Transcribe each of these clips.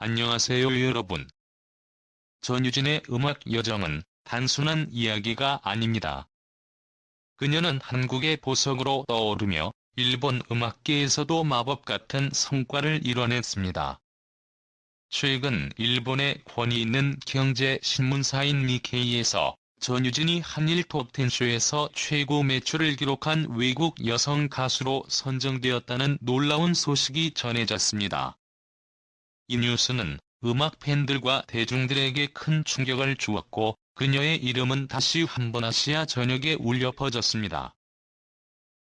안녕하세요 여러분. 전유진의 음악 여정은 단순한 이야기가 아닙니다. 그녀는 한국의 보석으로 떠오르며 일본 음악계에서도 마법 같은 성과를 이뤄냈습니다. 최근 일본의 권위 있는 경제 신문사인 니케이에서 전유진이 한일 톱10쇼에서 최고 매출을 기록한 외국 여성 가수로 선정되었다는 놀라운 소식이 전해졌습니다. 이 뉴스는 음악 팬들과 대중들에게 큰 충격을 주었고 그녀의 이름은 다시 한번 아시아 전역에 울려 퍼졌습니다.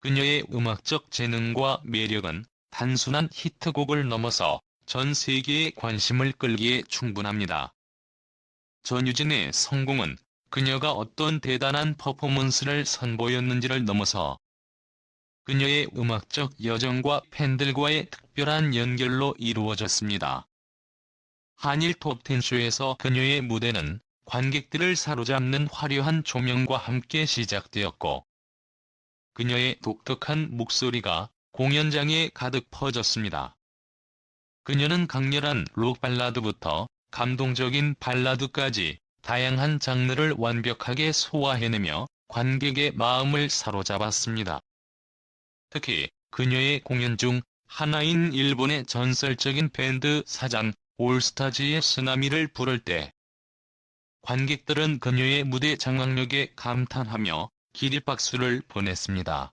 그녀의 음악적 재능과 매력은 단순한 히트곡을 넘어서 전 세계의 관심을 끌기에 충분합니다. 전유진의 성공은 그녀가 어떤 대단한 퍼포먼스를 선보였는지를 넘어서 그녀의 음악적 여정과 팬들과의 특별한 연결로 이루어졌습니다. 한일 톱10쇼에서 그녀의 무대는 관객들을 사로잡는 화려한 조명과 함께 시작되었고 그녀의 독특한 목소리가 공연장에 가득 퍼졌습니다. 그녀는 강렬한 록 발라드부터 감동적인 발라드까지 다양한 장르를 완벽하게 소화해내며 관객의 마음을 사로잡았습니다. 특히 그녀의 공연 중 하나인 일본의 전설적인 밴드 사장 올스타즈의 쓰나미를 부를 때 관객들은 그녀의 무대 장악력에 감탄하며 기립박수를 보냈습니다.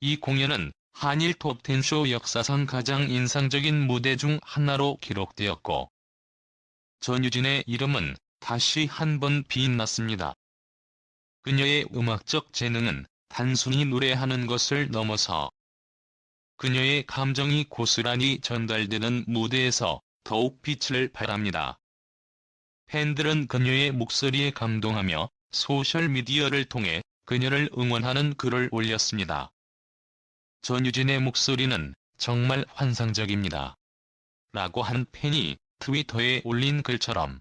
이 공연은 한일 톱10쇼 역사상 가장 인상적인 무대 중 하나로 기록되었고 전유진의 이름은 다시 한 번 빛났습니다. 그녀의 음악적 재능은 단순히 노래하는 것을 넘어서 그녀의 감정이 고스란히 전달되는 무대에서 더욱 빛을 발합니다. 팬들은 그녀의 목소리에 감동하며 소셜미디어를 통해 그녀를 응원하는 글을 올렸습니다. 전유진의 목소리는 정말 환상적입니다. 라고 한 팬이 트위터에 올린 글처럼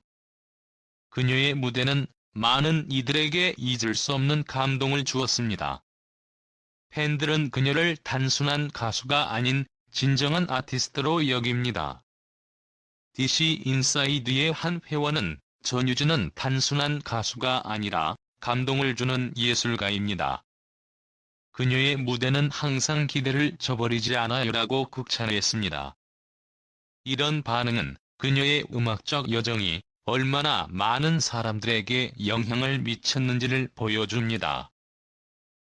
그녀의 무대는 많은 이들에게 잊을 수 없는 감동을 주었습니다. 팬들은 그녀를 단순한 가수가 아닌 진정한 아티스트로 여깁니다. DC 인사이드의 한 회원은 전유진은 단순한 가수가 아니라 감동을 주는 예술가입니다. 그녀의 무대는 항상 기대를 저버리지 않아요라고 극찬했습니다. 이런 반응은 그녀의 음악적 여정이 얼마나 많은 사람들에게 영향을 미쳤는지를 보여줍니다.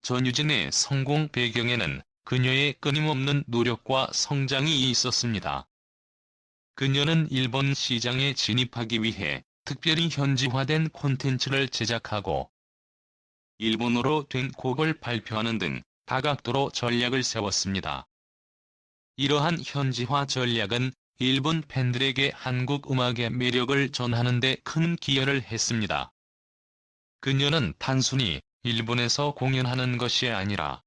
전유진의 성공 배경에는 그녀의 끊임없는 노력과 성장이 있었습니다. 그녀는 일본 시장에 진입하기 위해 특별히 현지화된 콘텐츠를 제작하고 일본어로 된 곡을 발표하는 등 다각도로 전략을 세웠습니다. 이러한 현지화 전략은 일본 팬들에게 한국 음악의 매력을 전하는 데 큰 기여를 했습니다. 그녀는 단순히 일본에서 공연하는 것이 아니라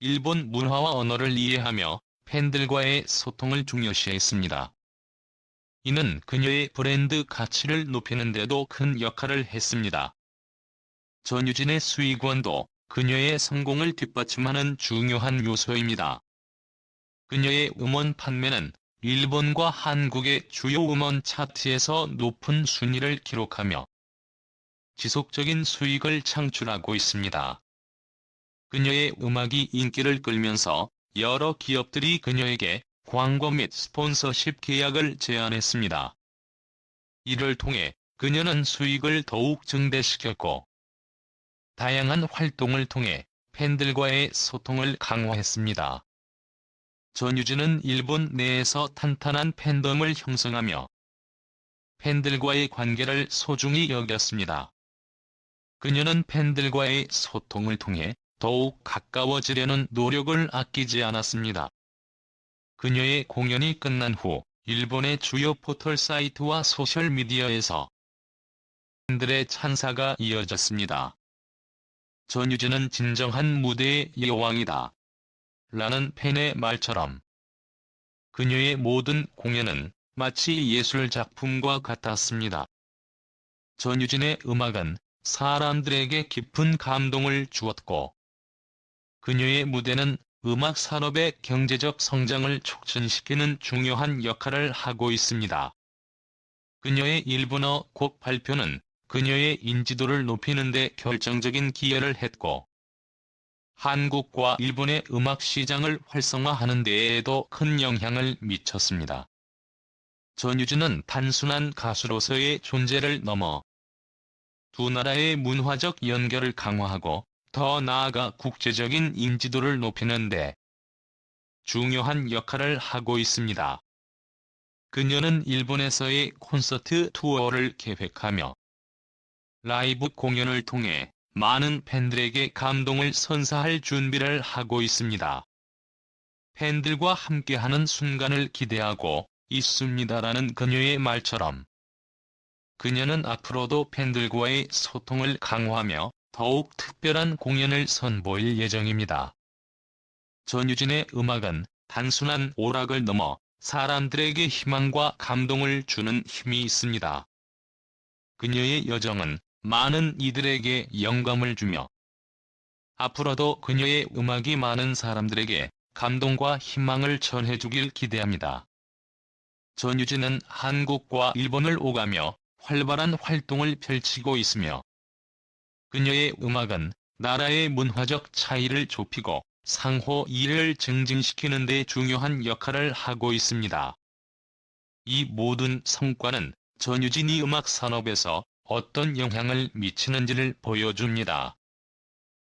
일본 문화와 언어를 이해하며 팬들과의 소통을 중요시했습니다. 이는 그녀의 브랜드 가치를 높이는 데도 큰 역할을 했습니다. 전유진의 수익원도 그녀의 성공을 뒷받침하는 중요한 요소입니다. 그녀의 음원 판매는 일본과 한국의 주요 음원 차트에서 높은 순위를 기록하며 지속적인 수익을 창출하고 있습니다. 그녀의 음악이 인기를 끌면서 여러 기업들이 그녀에게 광고 및 스폰서십 계약을 제안했습니다. 이를 통해 그녀는 수익을 더욱 증대시켰고 다양한 활동을 통해 팬들과의 소통을 강화했습니다. 전유진은 일본 내에서 탄탄한 팬덤을 형성하며 팬들과의 관계를 소중히 여겼습니다. 그녀는 팬들과의 소통을 통해 더욱 가까워지려는 노력을 아끼지 않았습니다. 그녀의 공연이 끝난 후 일본의 주요 포털 사이트와 소셜미디어에서 팬들의 찬사가 이어졌습니다. 전유진은 진정한 무대의 여왕이다. 라는 팬의 말처럼 그녀의 모든 공연은 마치 예술 작품과 같았습니다. 전유진의 음악은 사람들에게 깊은 감동을 주었고 그녀의 무대는 음악 산업의 경제적 성장을 촉진시키는 중요한 역할을 하고 있습니다. 그녀의 일본어 곡 발표는 그녀의 인지도를 높이는 데 결정적인 기여를 했고, 한국과 일본의 음악 시장을 활성화하는 데에도 큰 영향을 미쳤습니다. 전유진은 단순한 가수로서의 존재를 넘어 두 나라의 문화적 연결을 강화하고 더 나아가 국제적인 인지도를 높이는 데 중요한 역할을 하고 있습니다. 그녀는 일본에서의 콘서트 투어를 계획하며 라이브 공연을 통해 많은 팬들에게 감동을 선사할 준비를 하고 있습니다. 팬들과 함께하는 순간을 기대하고 있습니다라는 그녀의 말처럼 그녀는 앞으로도 팬들과의 소통을 강화하며 더욱 특별한 공연을 선보일 예정입니다. 전유진의 음악은 단순한 오락을 넘어 사람들에게 희망과 감동을 주는 힘이 있습니다. 그녀의 여정은 많은 이들에게 영감을 주며 앞으로도 그녀의 음악이 많은 사람들에게 감동과 희망을 전해주길 기대합니다. 전유진은 한국과 일본을 오가며 활발한 활동을 펼치고 있으며 그녀의 음악은 나라의 문화적 차이를 좁히고 상호 이해를 증진시키는 데 중요한 역할을 하고 있습니다. 이 모든 성과는 전유진이 음악 산업에서 어떤 영향을 미치는지를 보여줍니다.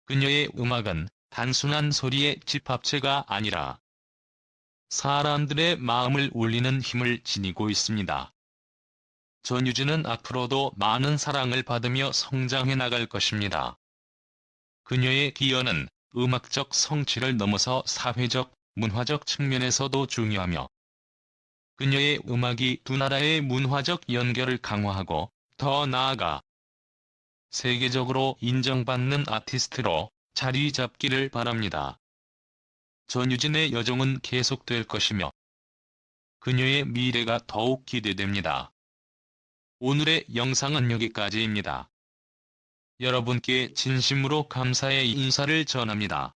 그녀의 음악은 단순한 소리의 집합체가 아니라 사람들의 마음을 울리는 힘을 지니고 있습니다. 전유진은 앞으로도 많은 사랑을 받으며 성장해 나갈 것입니다. 그녀의 기여는 음악적 성취를 넘어서 사회적, 문화적 측면에서도 중요하며 그녀의 음악이 두 나라의 문화적 연결을 강화하고 더 나아가 세계적으로 인정받는 아티스트로 자리 잡기를 바랍니다. 전유진의 여정은 계속될 것이며 그녀의 미래가 더욱 기대됩니다. 오늘의 영상은 여기까지입니다. 여러분께 진심으로 감사의 인사를 전합니다.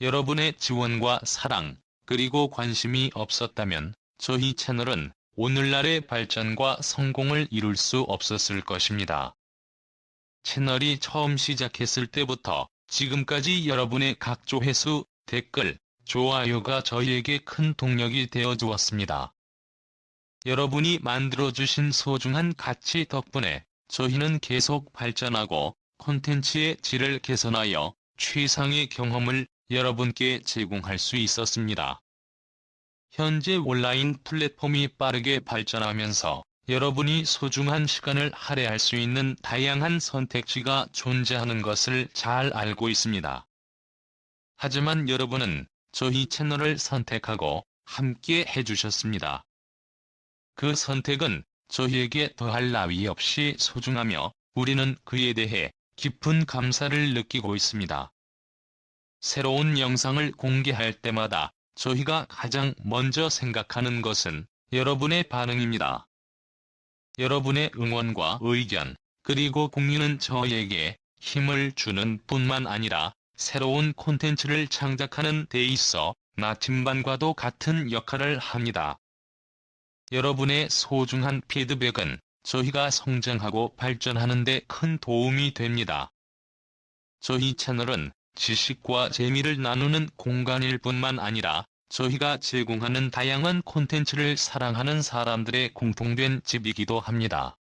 여러분의 지원과 사랑, 그리고 관심이 없었다면 저희 채널은 오늘날의 발전과 성공을 이룰 수 없었을 것입니다. 채널이 처음 시작했을 때부터 지금까지 여러분의 각 조 회수, 댓글, 좋아요가 저희에게 큰 동력이 되어 주었습니다. 여러분이 만들어주신 소중한 가치 덕분에 저희는 계속 발전하고 콘텐츠의 질을 개선하여 최상의 경험을 여러분께 제공할 수 있었습니다. 현재 온라인 플랫폼이 빠르게 발전하면서 여러분이 소중한 시간을 할애할 수 있는 다양한 선택지가 존재하는 것을 잘 알고 있습니다. 하지만 여러분은 저희 채널을 선택하고 함께 해주셨습니다. 그 선택은 저희에게 더할 나위 없이 소중하며 우리는 그에 대해 깊은 감사를 느끼고 있습니다. 새로운 영상을 공개할 때마다 저희가 가장 먼저 생각하는 것은 여러분의 반응입니다. 여러분의 응원과 의견, 그리고 공유는 저희에게 힘을 주는 뿐만 아니라 새로운 콘텐츠를 창작하는 데 있어 나침반과도 같은 역할을 합니다. 여러분의 소중한 피드백은 저희가 성장하고 발전하는 데 큰 도움이 됩니다. 저희 채널은 지식과 재미를 나누는 공간일 뿐만 아니라 저희가 제공하는 다양한 콘텐츠를 사랑하는 사람들의 공통된 집이기도 합니다.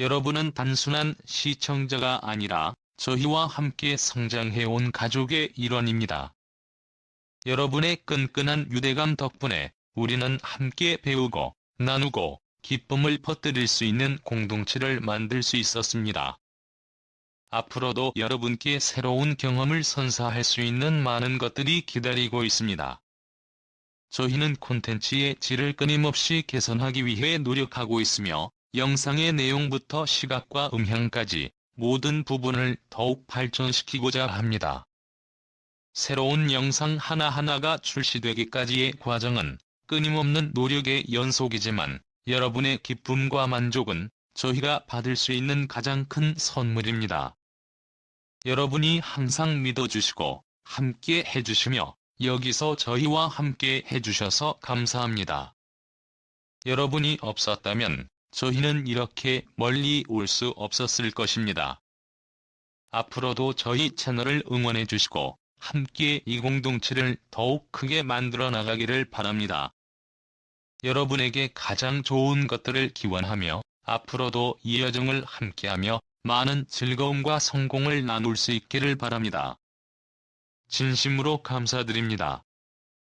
여러분은 단순한 시청자가 아니라 저희와 함께 성장해온 가족의 일원입니다. 여러분의 끈끈한 유대감 덕분에 우리는 함께 배우고 나누고 기쁨을 퍼뜨릴 수 있는 공동체를 만들 수 있었습니다. 앞으로도 여러분께 새로운 경험을 선사할 수 있는 많은 것들이 기다리고 있습니다. 저희는 콘텐츠의 질을 끊임없이 개선하기 위해 노력하고 있으며 영상의 내용부터 시각과 음향까지 모든 부분을 더욱 발전시키고자 합니다. 새로운 영상 하나하나가 출시되기까지의 과정은 끊임없는 노력의 연속이지만 여러분의 기쁨과 만족은 저희가 받을 수 있는 가장 큰 선물입니다. 여러분이 항상 믿어주시고 함께 해주시며 여기서 저희와 함께 해주셔서 감사합니다. 여러분이 없었다면 저희는 이렇게 멀리 올 수 없었을 것입니다. 앞으로도 저희 채널을 응원해 주시고 함께 이 공동체를 더욱 크게 만들어 나가기를 바랍니다. 여러분에게 가장 좋은 것들을 기원하며 앞으로도 이 여정을 함께하며 많은 즐거움과 성공을 나눌 수 있기를 바랍니다. 진심으로 감사드립니다.